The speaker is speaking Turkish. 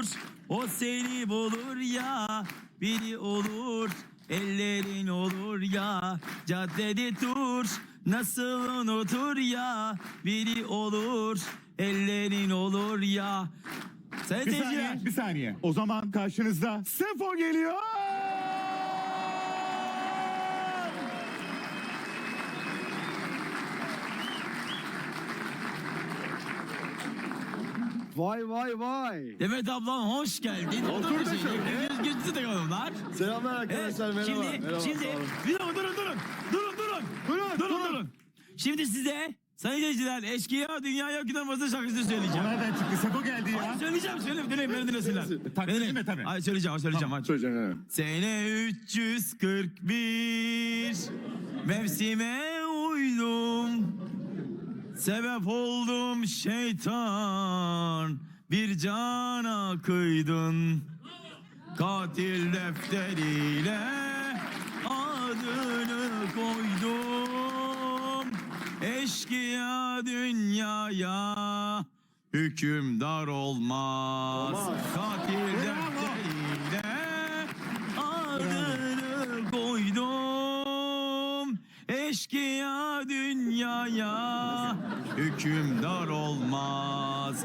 olur O seni bulur ya. Biri olur Ellerin olur ya. Caddede tur Nasıl unutur ya. Biri olur Ellerin olur ya. Bir seyirciler. saniye, bir saniye. O zaman karşınızda Sefo geliyor. Vay vay vay. Demet ablam hoş geldin. Otur da şöyle. Yüzü de kalınlar. Selamlar Evet, arkadaşlar merhaba. şimdi, merhaba. şimdi, bir dakika durun durun. Durun durun. Durun, Durun durun. Şimdi size sayın seyirciler eşkıya dünya yok inanması şarkısını söyleyeceğim. Nereden çıktı? Sefo geldi ya. söyleyeceğim söyleyeyim dinleyin beni dinlesinler. Edeyim mi? Tabii. Ay söyleyeceğim söyleyeceğim. hadi. Söyleyeceğim evet. Sene 341 Mevsime uydum Sebep oldum şeytan Bir cana kıydın Katil defteriyle Adını koydum. Eşkıya dünyaya Hükümdar olmaz, Olmaz. Katil Eşkıya dünyaya Hükümdar olmaz